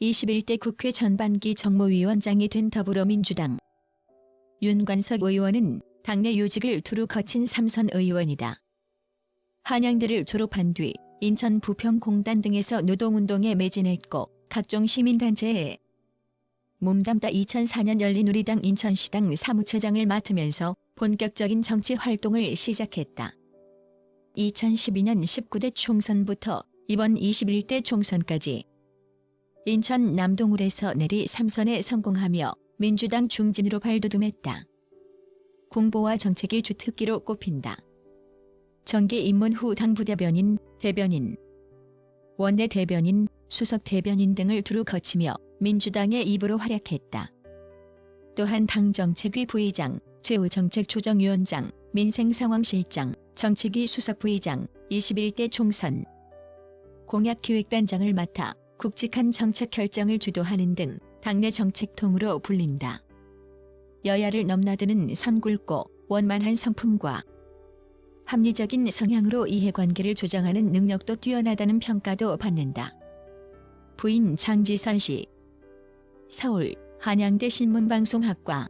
21대 국회 전반기 정무위원장이 된 더불어민주당. 윤관석 의원은 당내 요직을 두루 거친 삼선 의원이다. 한양대를 졸업한 뒤 인천 부평공단 등에서 노동운동에 매진했고 각종 시민단체에 몸담다 2004년 열린 우리당 인천시당 사무처장을 맡으면서 본격적인 정치 활동을 시작했다. 2012년 19대 총선부터 이번 21대 총선까지 인천 남동울에서 내리 3선에 성공하며 민주당 중진으로 발돋움했다. 공보와 정책이 주특기로 꼽힌다. 정기 입문 후 당부대변인, 대변인, 원내 대변인, 수석 대변인 등을 두루 거치며 민주당의 입으로 활약했다. 또한 당 정책위 부의장, 최우정책 조정위원장, 민생상황실장, 정책위 수석부의장, 21대 총선, 공약기획단장을 맡아 굵직한 정책 결정을 주도하는 등 당내 정책통으로 불린다. 여야를 넘나드는 선굵고 원만한 성품과 합리적인 성향으로 이해관계를 조정하는 능력도 뛰어나다는 평가도 받는다. 부인 장지선 씨 서울 한양대 신문방송학과